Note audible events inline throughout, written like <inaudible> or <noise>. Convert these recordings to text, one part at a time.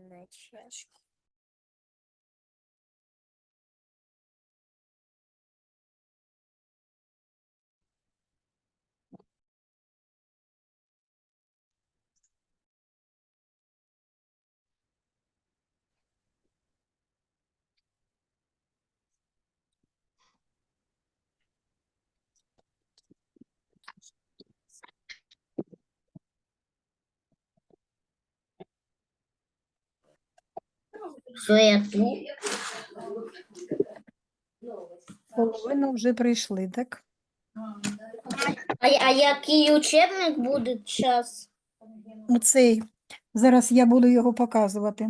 на чашку. Що тут? Половину вже прийшли, так? А, а який учебник буде час? Оцей. Зараз я буду його показувати.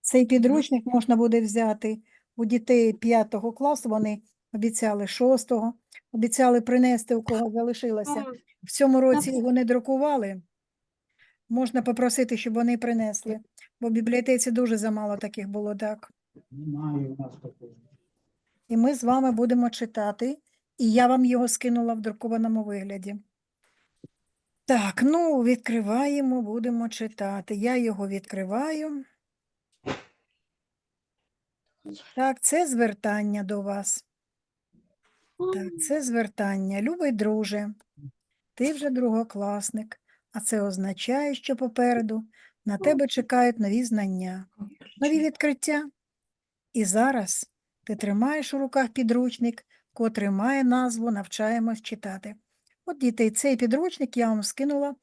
Цей підручник можна буде взяти у дітей 5 класу, вони обіцяли 6-го, обіцяли принести, у кого залишилося. В цьому році його не друкували. Можна попросити, щоб вони принесли, бо в бібліотеці дуже замало таких було, так. Немає у нас такого. І ми з вами будемо читати, і я вам його скинула в друкованому вигляді. Так, ну, відкриваємо, будемо читати. Я його відкриваю. Так, це звертання до вас. Так, це звертання. Любий друже, ти вже другокласник, а це означає, що попереду на тебе чекають нові знання, нові відкриття. І зараз ти тримаєш у руках підручник, котрий має назву Навчаємось читати. От дітей, цей підручник я вам скинула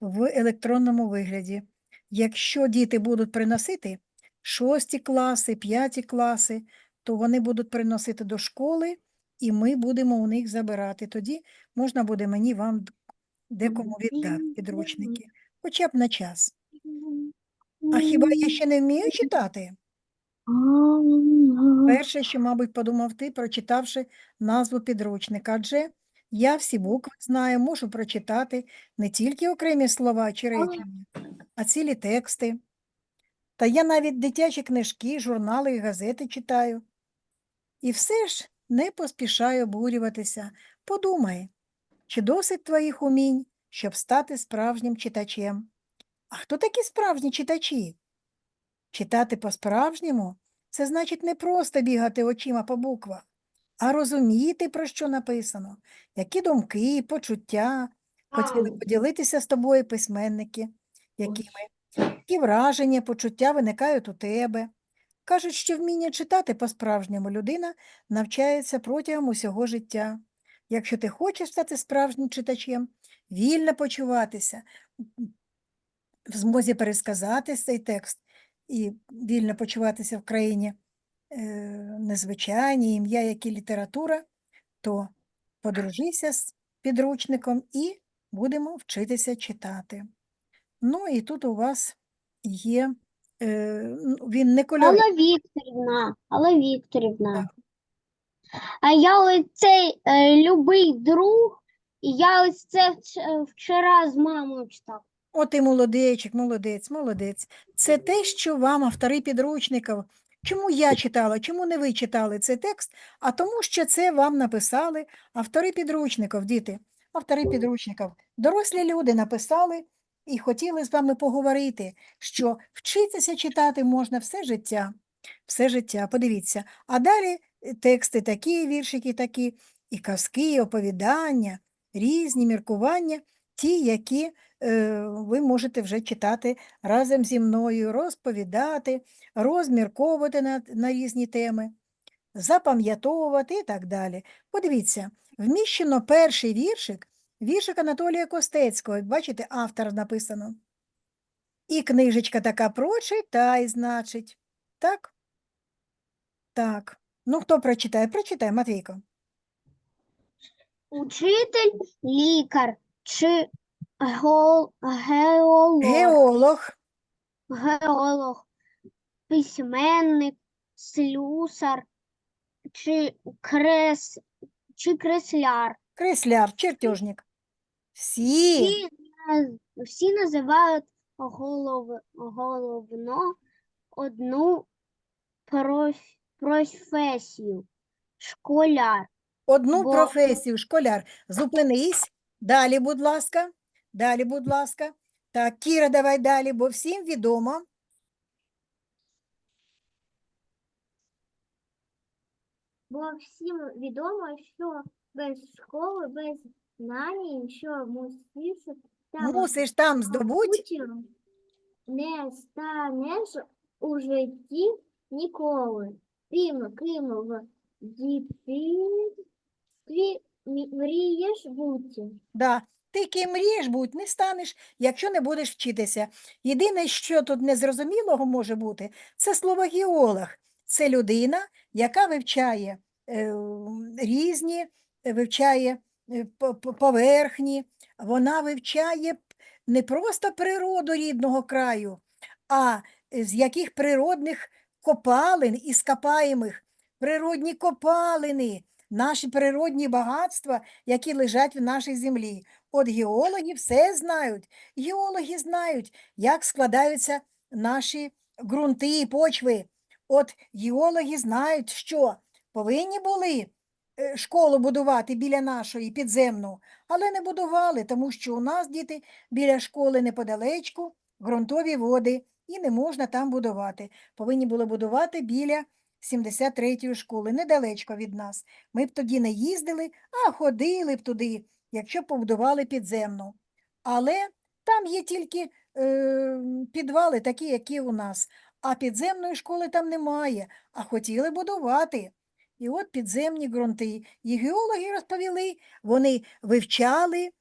в електронному вигляді. Якщо діти будуть приносити шості класи, п'яті класи, то вони будуть приносити до школи, і ми будемо у них забирати. Тоді можна буде мені вам декому віддати підручники, хоча б на час. А хіба я ще не вмію читати? Перше, що, мабуть, подумав ти, прочитавши назву підручника, адже я всі букви знаю, можу прочитати не тільки окремі слова чи речення, а цілі тексти. Та я навіть дитячі книжки, журнали і газети читаю. І все ж не поспішаю обурюватися. Подумай, чи досить твоїх умінь, щоб стати справжнім читачем? А хто такі справжні читачі? Читати по-справжньому це значить не просто бігати очима по буквах, а розуміти, про що написано, які думки, почуття хотіли поділитися з тобою письменники, якими, які враження, почуття виникають у тебе. Кажуть, що вміння читати по-справжньому людина навчається протягом усього життя. Якщо ти хочеш стати справжнім читачем, вільно почуватися, в змозі пересказати цей текст і вільно почуватися в країні е, незвичайній, ім'я, як і література, то подружися з підручником і будемо вчитися читати. Ну і тут у вас є, е, він не кольоровий. Алла Вікторівна, Алла Вікторівна. А я ось цей е, любий друг, я ось це вчора з мамою читав. От і молодечик, молодець, молодець. Це те, що вам автори підручників. Чому я читала, чому не ви читали цей текст? А тому, що це вам написали автори підручників, діти, автори підручників. Дорослі люди написали і хотіли з вами поговорити, що вчитися читати можна все життя. Все життя, подивіться. А далі е, тексти такі, віршики такі, і казки, і оповідання, різні міркування, ті, які ви можете вже читати разом зі мною, розповідати, розмірковувати на, на різні теми, запам'ятовувати і так далі. Подивіться, вміщено перший віршик, віршик Анатолія Костецького, бачите, автор написано. І книжечка така прочитай, значить. Так? Так. Ну, хто прочитає? Прочитай, Матвійко. Учитель, лікар чи геол- геолог, Геолог, геолог, письменник, слюсар чи крес, чи кресляр. кресляр, чертежник. Всі. Всі, всі називають голов, головно одну проф- професію школяр. Одну Бо- професію, школяр. Зупинись. Далі, будь ласка. Далі, будь ласка. Так, Кіра, давай далі, бо всім відомо. Бо всім відомо, що без школи, без знань, що мусиш там, Мусиш там здобути. не станеш у житті ніколи. Тим, ким в дитинстві мрієш бути. Да. Ти ким мрієш будь, не станеш, якщо не будеш вчитися. Єдине, що тут незрозумілого може бути, це слово геолог. Це людина, яка вивчає е, різні, вивчає е, по- по- поверхні, вона вивчає не просто природу рідного краю, а е, з яких природних копалин і скопаємих природні копалини, наші природні багатства, які лежать в нашій землі. От геологи все знають. Геологи знають, як складаються наші ґрунти і почви. От геологи знають, що повинні були е, школу будувати біля нашої підземну, але не будували, тому що у нас діти біля школи неподалечку ґрунтові води, і не можна там будувати. Повинні були будувати біля 73-ї школи, недалечко від нас. Ми б тоді не їздили, а ходили б туди, якщо побудували підземну. Але там є тільки е, підвали, такі, які у нас, а підземної школи там немає, а хотіли будувати. І от підземні ґрунти. І геологи розповіли, вони вивчали е,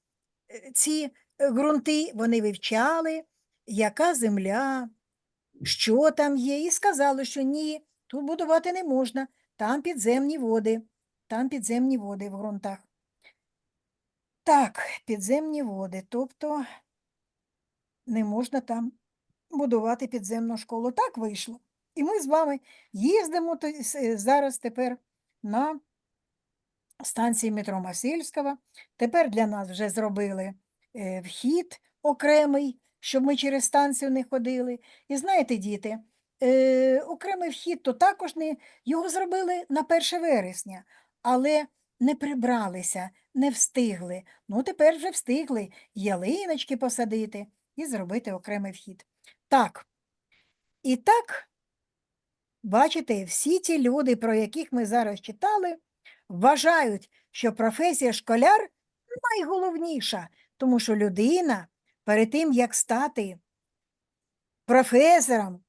ці е, ґрунти, вони вивчали, яка земля, що там є, і сказали, що ні, тут будувати не можна, там підземні води, там підземні води в ґрунтах. Так, підземні води, тобто не можна там будувати підземну школу. Так вийшло. І ми з вами їздимо е, зараз тепер на станції метро Масильського. Тепер для нас вже зробили е, вхід окремий, щоб ми через станцію не ходили. І знаєте, діти, е, окремий вхід то також не його зробили на 1 вересня, але не прибралися, не встигли. Ну, тепер вже встигли ялиночки посадити і зробити окремий вхід. Так. І так, бачите, всі ті люди, про яких ми зараз читали, вважають, що професія школяр найголовніша, тому що людина перед тим, як стати професором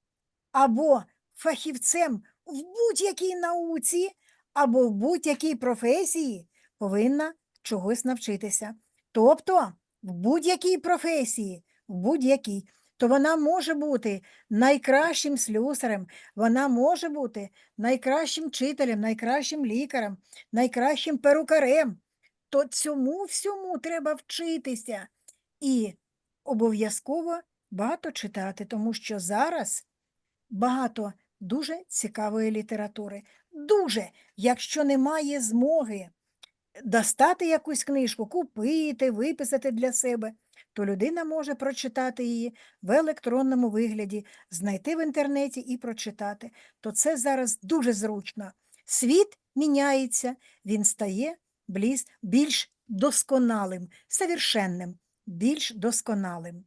або фахівцем в будь-якій науці, або в будь-якій професії, повинна чогось навчитися. Тобто в будь-якій професії, в будь-якій, то вона може бути найкращим слюсарем, вона може бути найкращим вчителем, найкращим лікарем, найкращим перукарем. То цьому всьому треба вчитися і обов'язково багато читати, тому що зараз багато дуже цікавої літератури. Дуже, якщо немає змоги достати якусь книжку, купити, виписати для себе, то людина може прочитати її в електронному вигляді, знайти в інтернеті і прочитати. То це зараз дуже зручно. Світ міняється, він стає більш досконалим, совершенним, більш досконалим.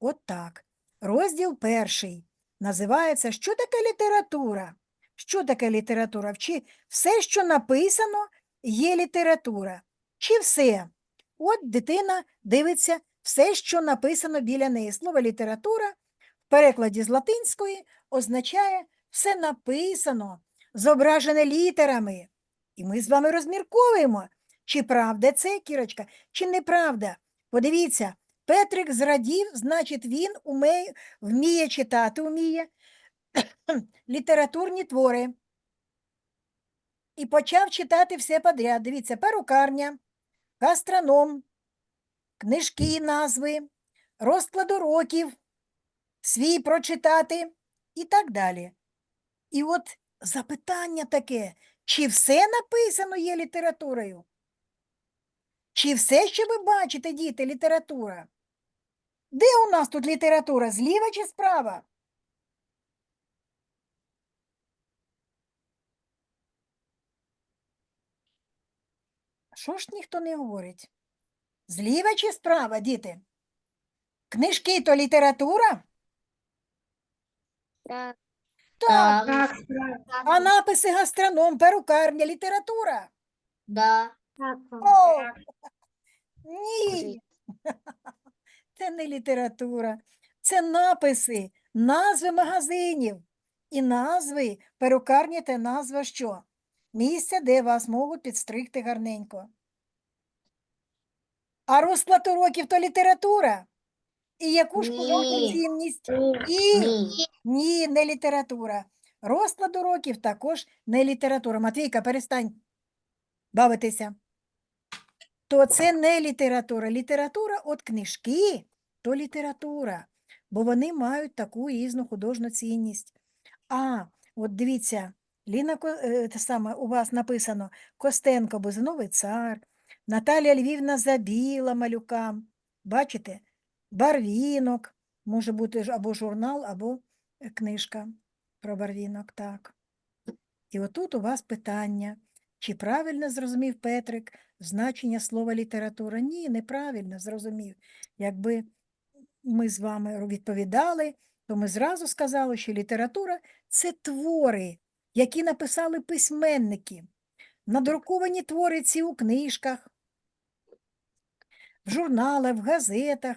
От так. Розділ перший називається Що таке література? Що таке література? Чи все, що написано, є література? Чи все? От дитина дивиться все, що написано біля неї. Слово література в перекладі з латинської означає все написано, зображене літерами. І ми з вами розмірковуємо, чи правда це, Кірочка, чи неправда. Подивіться, Петрик зрадів, значить, він умеє, вміє читати, вміє <coughs> літературні твори. І почав читати все подряд. Дивіться, перукарня, гастроном, книжки, назви, розклад уроків, свій прочитати і так далі. І от запитання таке, чи все написано є літературою? Чи все, що ви бачите, діти, література? Де у нас тут література? Зліва чи справа? Що ж ніхто не говорить? Зліва чи справа, діти? Книжки то література? Так. Так. Так. А написи гастроном, перукарня, література? Да. Так. О! Ні. <laughs> Це не література, це написи, назви магазинів і назви перукарні та назва що? Місця, де вас можуть підстригти гарненько. А розклад уроків то література. І яку ж Ні. цінність? І Ні. ні, не література. Розклад уроків також не література. Матвійка, перестань бавитися. То це не література. Література от книжки то література, бо вони мають таку різну художню цінність. А, от дивіться, Ліна, е, те саме, у вас написано Костенко Бузиновий цар, Наталія Львівна забіла малюкам. Бачите? Барвінок, може бути або журнал, або е, книжка про барвінок, так. І отут у вас питання, чи правильно зрозумів Петрик значення слова література? Ні, неправильно зрозумів. Якби ми з вами відповідали, то ми зразу сказали, що література це твори, які написали письменники. Надруковані твори ці у книжках, в журналах, в газетах.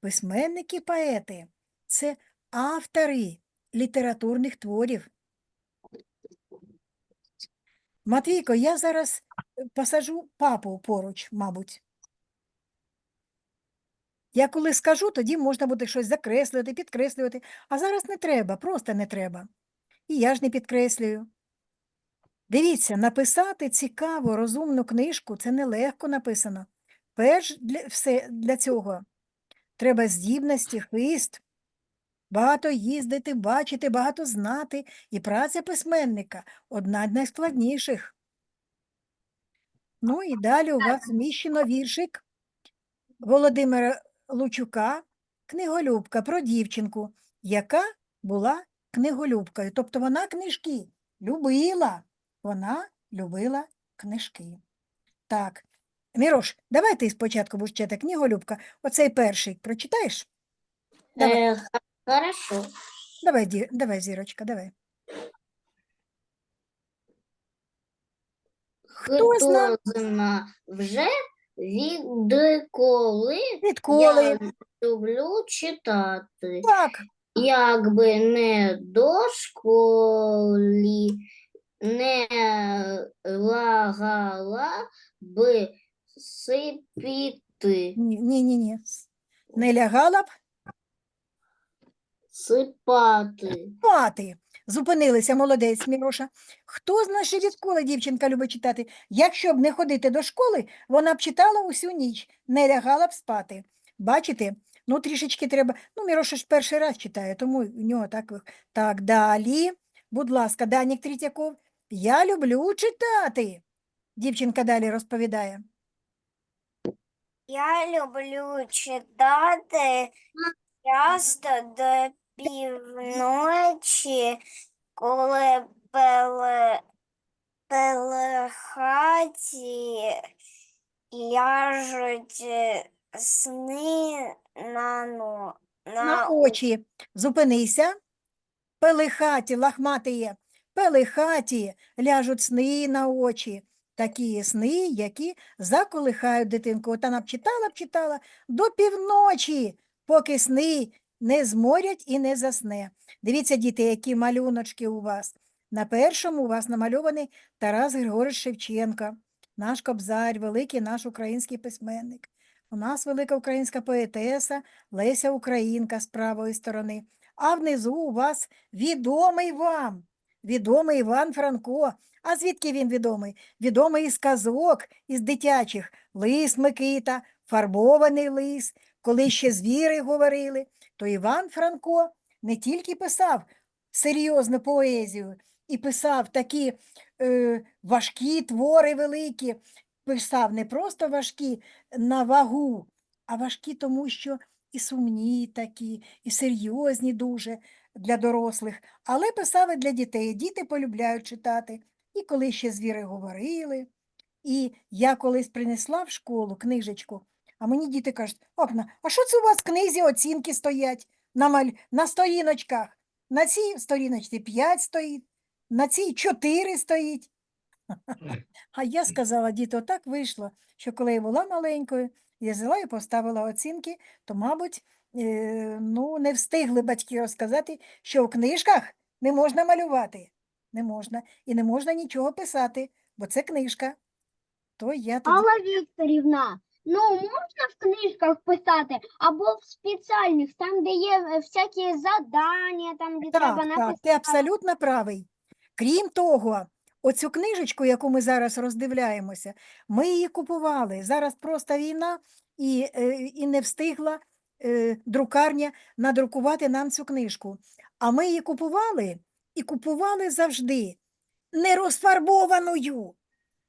Письменники, поети це автори літературних творів. Матвійко, я зараз е, посаджу папу поруч, мабуть. Я коли скажу, тоді можна буде щось закреслювати, підкреслювати, а зараз не треба, просто не треба. І я ж не підкреслюю. Дивіться, написати цікаву, розумну книжку це нелегко написано. Перш для, все для цього треба здібності, хист, багато їздити, бачити, багато знати, і праця письменника одна з найскладніших. Ну і далі у вас вміщено віршик Володимира Лучука Книголюбка про дівчинку, яка була книголюбкою. Тобто вона книжки любила, вона любила книжки. Так, Мірош, давай ти спочатку будеш читати книголюбка. Оцей перший прочитаєш? Давай. Е, хорошо. Давай, ді- давай, зірочка, давай. Хто зна- Хто зна вже відколи Відколи? я люблю читати. Так, Якби не до школі не лагала би сипіти, ні, ні, ні, ні. Не лягала б сипати. спати. Зупинилися, молодець, Міроша. Хто з нас ще відколи дівчинка любить читати? Якщо б не ходити до школи, вона б читала усю ніч, не лягала б спати. Бачите? Ну, трішечки треба. Ну, Міроша ж перший раз читає, тому у нього так. Так, далі. Будь ласка, Данік Третьяков. Я люблю читати. Дівчинка далі розповідає. Я люблю читати часто до півночі, коли пеле, пелехаті ляжуть е, сни на, ну, на на очі. Зупинися. Пелихаті, лахматиє, пелихаті, ляжуть сни на очі. Такі сни, які заколихають дитинку. От вона б читала б читала до півночі, поки сни не зморять і не засне. Дивіться, діти, які малюночки у вас. На першому у вас намальований Тарас Григорович Шевченко, наш кобзар, великий наш український письменник. У нас велика українська поетеса Леся Українка з правої сторони. А внизу у вас відомий вам, відомий Іван Франко. А звідки він відомий? Відомий із казок, із дитячих. Лис Микита, фарбований лис, коли ще звіри говорили, то Іван Франко не тільки писав серйозну поезію, і писав такі е, важкі твори великі, писав не просто важкі на вагу, а важкі тому, що і сумні такі, і серйозні дуже для дорослих, але писав і для дітей. Діти полюбляють читати. І коли ще звіри говорили. І я колись принесла в школу книжечку, а мені діти кажуть, Окна, а що це у вас в книзі оцінки стоять на, маль... на сторіночках? На цій сторіночці 5 стоїть, на цій 4 стоїть. <laughs> А я сказала, діти, так вийшло, що коли я була маленькою, я взяла і поставила оцінки, то, мабуть, е, ну, не встигли батьки розказати, що в книжках не можна малювати. Не можна. І не можна нічого писати, бо це книжка. То я тоді. Алла Вікторівна, ну можна в книжках писати або в спеціальних, там, де є е, всякі задання, там, де треба Так, так, ти абсолютно правий. Крім того, оцю книжечку, яку ми зараз роздивляємося, ми її купували. Зараз просто війна і, е, і не встигла е, друкарня надрукувати нам цю книжку. А ми її купували і купували завжди не розфарбованою.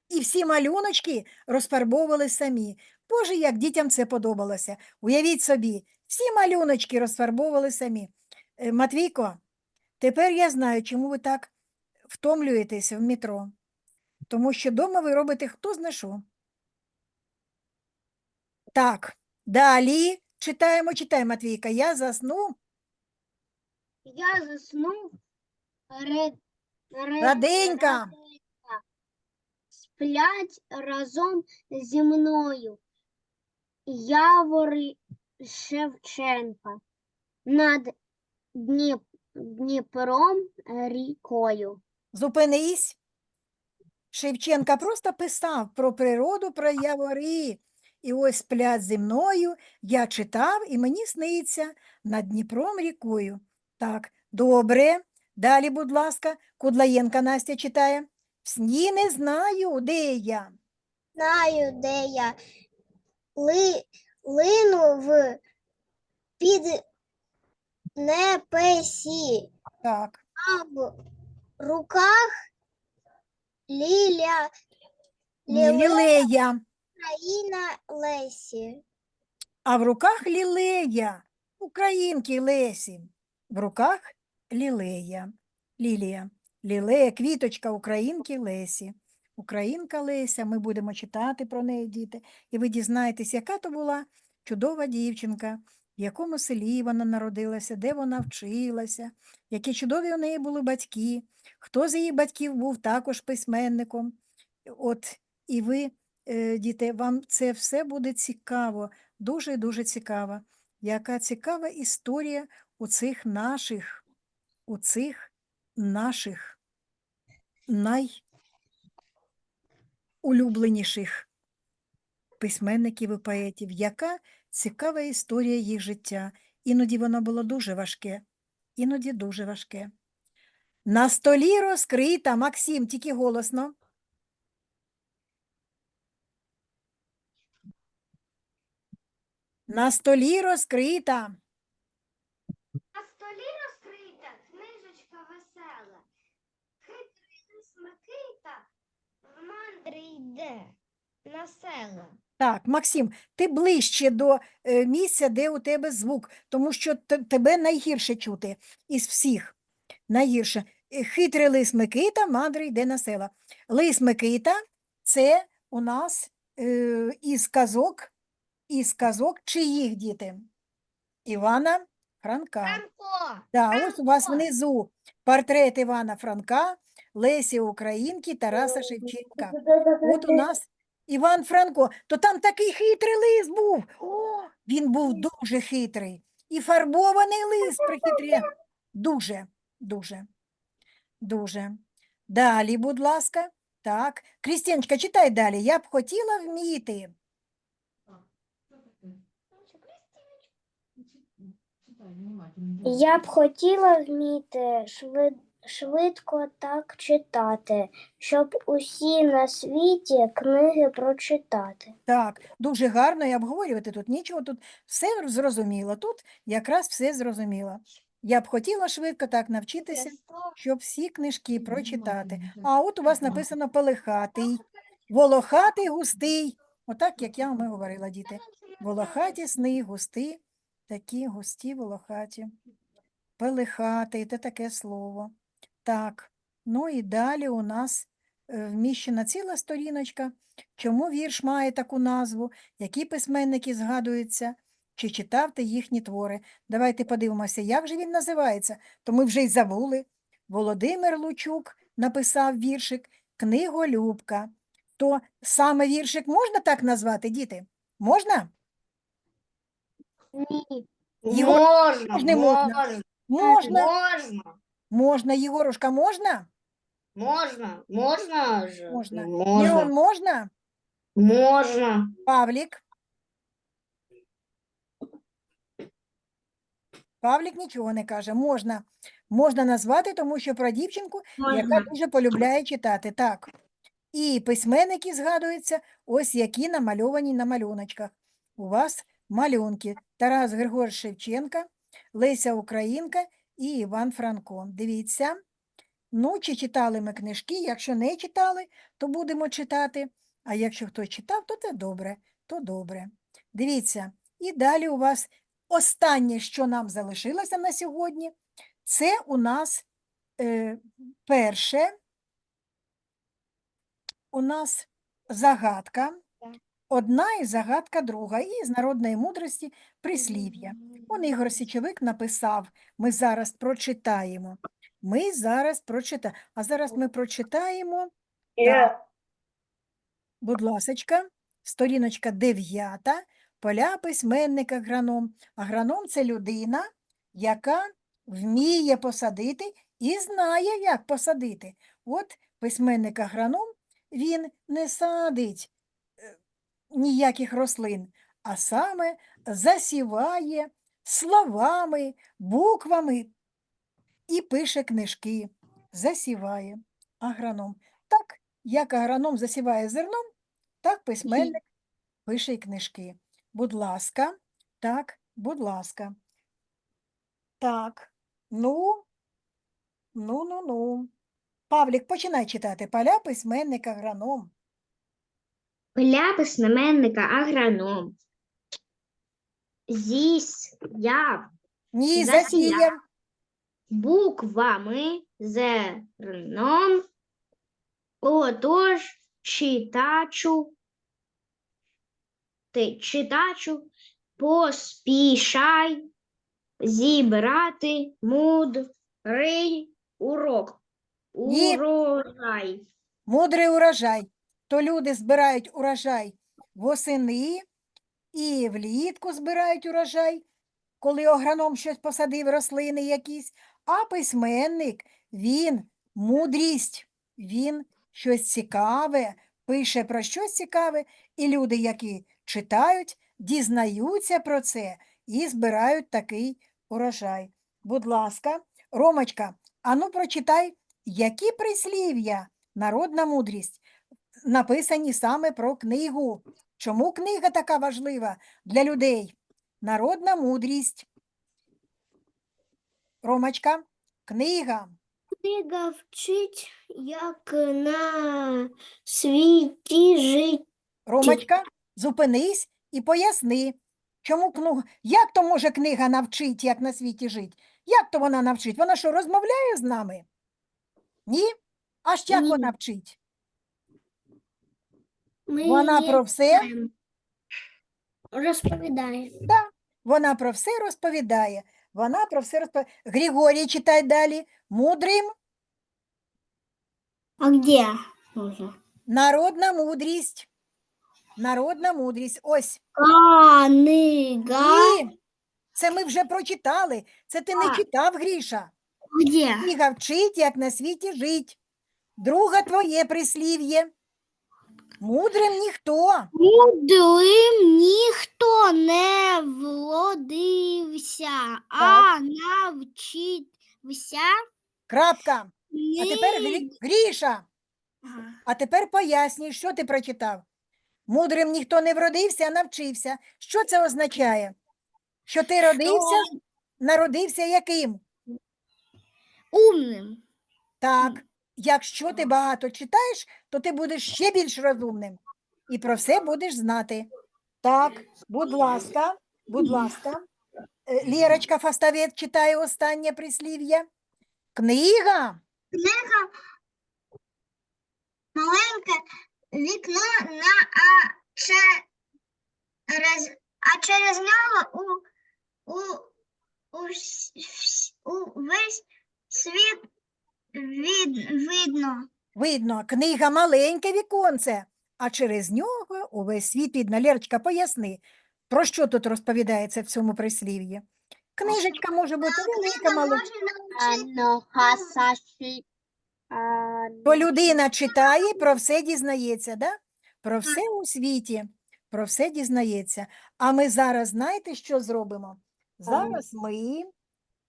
І всі малюночки розфарбовували самі. Боже, як дітям це подобалося. Уявіть собі, всі малюночки розфарбовували самі. Е, Матвійко, Тепер я знаю, чому ви так втомлюєтеся в метро. Тому що вдома ви робите хто зна що. Так, далі читаємо, читаємо, Матвійка. Я засну Я заснув ред, ред, Раденька. раденька. Сплять разом зі мною. Явори Шевченка над Дніп, Дніпром рікою. Зупинись. Шевченка просто писав про природу, про явори. І ось сплять зі мною, я читав, і мені сниться над Дніпром рікою. Так, добре. Далі, будь ласка, Кудлаєнка Настя читає. В сні не знаю, де я. Знаю, де я ли, лину в під непесі, Так, руках ліля лілея лілея. Лесі. А в руках лілея, українки Лесі. В руках лілея, лілія, лілея, квіточка українки Лесі. Українка Леся, ми будемо читати про неї, діти, і ви дізнаєтесь, яка то була чудова дівчинка, в якому селі вона народилася, де вона вчилася, які чудові у неї були батьки, хто з її батьків був також письменником. От і ви, е, діти, вам це все буде цікаво, дуже-дуже цікаво. Яка цікава історія у цих наших, у цих наших найулюбленіших письменників і поетів. Яка цікава історія їх життя. Іноді воно було дуже важке, іноді дуже важке. На столі розкрита, Максим, тільки голосно. На столі розкрита. На столі розкрита книжечка весела. Хитрий Микита в мандри йде на села. Так, Максим, ти ближче до е, місця, де у тебе звук, тому що те- тебе найгірше чути із всіх. Найгірше. Е, Хитрий лис Микита, мандри йде на села. Лис Микита це у нас е, із казок, із казок чиїх діти? Івана Франка. Франко! Да, ось у вас внизу портрет Івана Франка, Лесі Українки, Тараса Шевченка. От у нас Іван Франко, то там такий хитрий лис був. О, він був дуже хитрий. І фарбований лис прихитрє. Дуже, дуже, дуже. Далі, будь ласка. Так, Крістіночка, читай далі. Я б хотіла вміти. Я б хотіла вміти швид, швидко так читати, щоб усі на світі книги прочитати. Так, дуже гарно і обговорювати тут нічого, тут все зрозуміло. Тут якраз все зрозуміло. Я б хотіла швидко так навчитися, щоб всі книжки прочитати. А от у вас написано полихатий, волохатий, густий. Отак, як я вам і говорила, діти. Волохаті сни, густі, такі густі, волохаті. Пелихатий, це таке слово. Так, ну і далі у нас е, вміщена ціла сторіночка. Чому вірш має таку назву? Які письменники згадуються? чи читав ти їхні твори. Давайте подивимося, як же він називається. То ми вже й забули. Володимир Лучук написав віршик Книголюбка. То саме віршик можна так назвати, діти? Можна? Ні. Єгор, Можна, не можна. можна, Можна, можна, можна, Єгорушка, можна? можна, можна ж. Можна. Можна. Мірон, можна? Можна. Павлік? Павлік нічого не каже. Можна. Можна назвати, тому що про дівчинку, яка дуже полюбляє читати. Так. І письменники згадуються, ось які намальовані на малюночках. У вас малюнки. Тарас Григорович Шевченка, Леся Українка і Іван Франко. Дивіться. Ну, чи читали ми книжки? Якщо не читали, то будемо читати. А якщо хтось читав, то це добре, то добре. Дивіться, і далі у вас останнє, що нам залишилося на сьогодні, це у нас е, перше, у нас загадка. Одна і загадка друга, і з народної мудрості прислів'я. Он Ігор Січовик написав, ми зараз прочитаємо. Ми зараз прочитаємо. А зараз ми прочитаємо. Так. Будь ласочка, сторіночка 9, поля письменника агроном. Агроном це людина, яка вміє посадити і знає, як посадити. От письменник агроном, він не садить ніяких рослин, а саме засіває словами, буквами і пише книжки, засіває агроном. Так, як агроном засіває зерном, так письменник пише й книжки. Будь ласка, так, будь ласка. Так, ну, ну, ну, ну. Павлік, починай читати. Поля письменник агроном. Поля письменника агроном. Зісяв Ні, Засіяв. засіяв. буквами зерном. Отож, читачу, ти читачу, поспішай зібрати мудрий урок. Ні. Урожай. Мудрий урожай. То люди збирають урожай восени і влітку збирають урожай, коли агроном щось посадив, рослини якісь, а письменник, він мудрість, він щось цікаве, пише про щось цікаве, і люди, які читають, дізнаються про це і збирають такий урожай. Будь ласка, Ромочка, ану прочитай, які прислів'я, народна мудрість написані саме про книгу. Чому книга така важлива для людей? Народна мудрість. Ромочка, книга. Книга вчить, як на світі жити. Ромочка, зупинись і поясни, чому книгу. Як то може книга навчить, як на світі жити? Як то вона навчить? Вона що, розмовляє з нами? Ні? А ж як Ні. вона вчить? Ми Вона про все знаємо. розповідає. Вона про все розповідає. Вона про все розповідає. Григорій читай далі. Мудрим А де? Народна мудрість. Народна мудрість. Ось. Книга. Ні. Це ми вже прочитали. Це ти не А. читав, Гріша. Де? Книга вчить, як на світі жить. Друге твоє прислів'є. Мудрим ніхто. Мудрим ніхто не вродився, а навчився. Крапка. А тепер Грі- Гріша. Ага. А тепер пояснюй, що ти прочитав. Мудрим ніхто не вродився, а навчився. Що це означає? Що ти родився, народився яким? Умним. Так, якщо ти багато читаєш, то ти будеш ще більш розумним і про все будеш знати. Так, будь ласка, будь ласка. Е, Лєрочка Фаставець читає останнє прислів'я. Книга маленьке вікно на а через а через нього у, у, у, у весь світ від, видно. Видно, книга маленьке віконце, а через нього увесь світ видно. Лєрочка, поясни, про що тут розповідається в цьому прислів'ї? Книжечка може бути велика, маленька. Хасаші. То людина читає, про все дізнається, да? Про все у світі, про все дізнається. А ми зараз знаєте, що зробимо? Зараз ми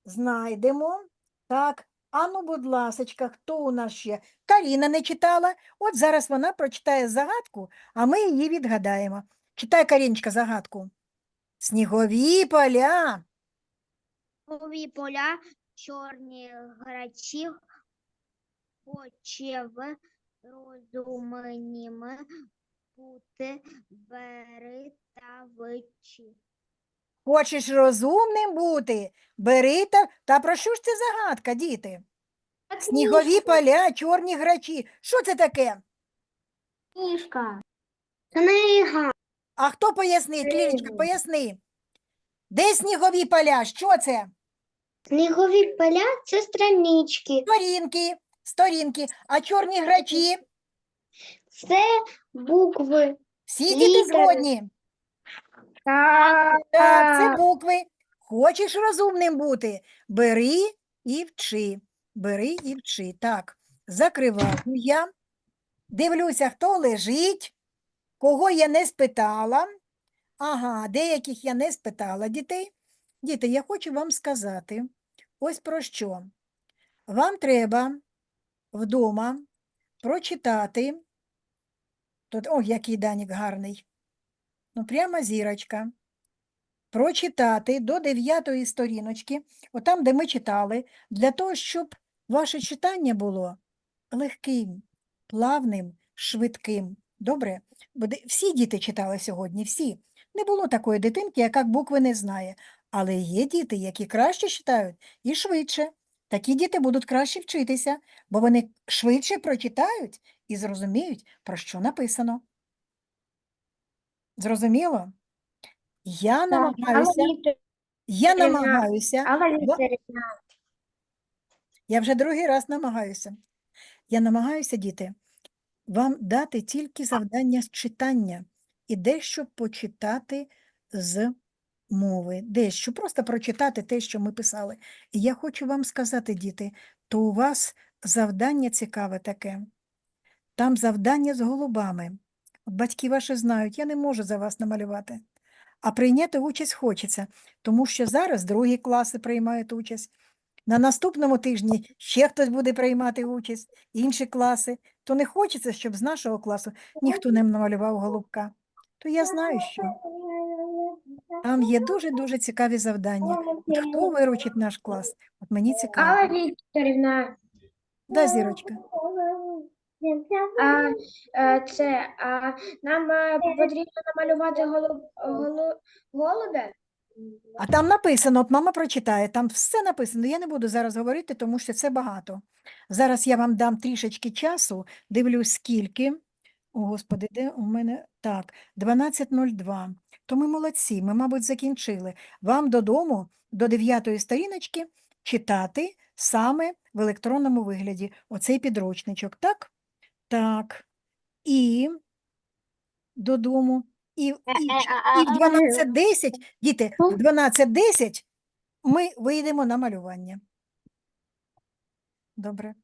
знайдемо. Так, ану, будь ласочка, хто у нас ще? Каріна не читала. От зараз вона прочитає загадку, а ми її відгадаємо. Читай, Каріночка, загадку. Снігові поля. Нові поля, чорні грачі, хоче в розумніми бути бери та вичі. Хочеш розумним бути? Бери та, та про що ж це загадка, діти? Снігові поля, чорні грачі. Що це таке? Книжка. Книга. А хто пояснить? Лілечка, Книга. поясни. Де снігові поля? Що це? Снігові поля це странички. Сторінки, сторінки. А чорні грачі? Це букви. Всі діти Літери. згодні. Так. Це букви. Хочеш розумним бути? Бери і вчи. Бери і вчи. Так, закриваю я. Дивлюся, хто лежить, кого я не спитала. Ага, деяких я не спитала дітей. Діти, я хочу вам сказати ось про що. Вам треба вдома прочитати. Тут, о, який Данік гарний. Ну, прямо зірочка прочитати до дев'ятої сторіночки, отам, де ми читали, для того, щоб ваше читання було легким, плавним, швидким. Добре? Всі діти читали сьогодні, всі. Не було такої дитинки, яка букви не знає. Але є діти, які краще читають і швидше. Такі діти будуть краще вчитися, бо вони швидше прочитають і зрозуміють, про що написано. Зрозуміло? Я намагаюся, я намагаюся, Алла я вже другий раз намагаюся. Я намагаюся, діти, вам дати тільки завдання з читання і дещо почитати з мови, дещо просто прочитати те, що ми писали. І я хочу вам сказати, діти, то у вас завдання цікаве таке. Там завдання з голубами. Батьки ваші знають, я не можу за вас намалювати. А прийняти участь хочеться, тому що зараз другі класи приймають участь. На наступному тижні ще хтось буде приймати участь, інші класи. То не хочеться, щоб з нашого класу ніхто не намалював голубка. То я знаю, що там є дуже-дуже цікаві завдання. От хто виручить наш клас? От мені цікаво. Алла Вікторівна, Да, зірочка. А, е, це, а, нам е, потрібно намалювати голуб, голу, голубя? А там написано, от мама прочитає, там все написано. Я не буду зараз говорити, тому що це багато. Зараз я вам дам трішечки часу, дивлюсь, скільки. О, Господи, де у мене? Так, 12.02. То ми молодці, ми, мабуть, закінчили. Вам додому, до 9 сторіночки, читати саме в електронному вигляді оцей підручничок, так? Так. І додому. І, і, і в 12.10, діти, в 12.10 ми вийдемо на малювання. Добре.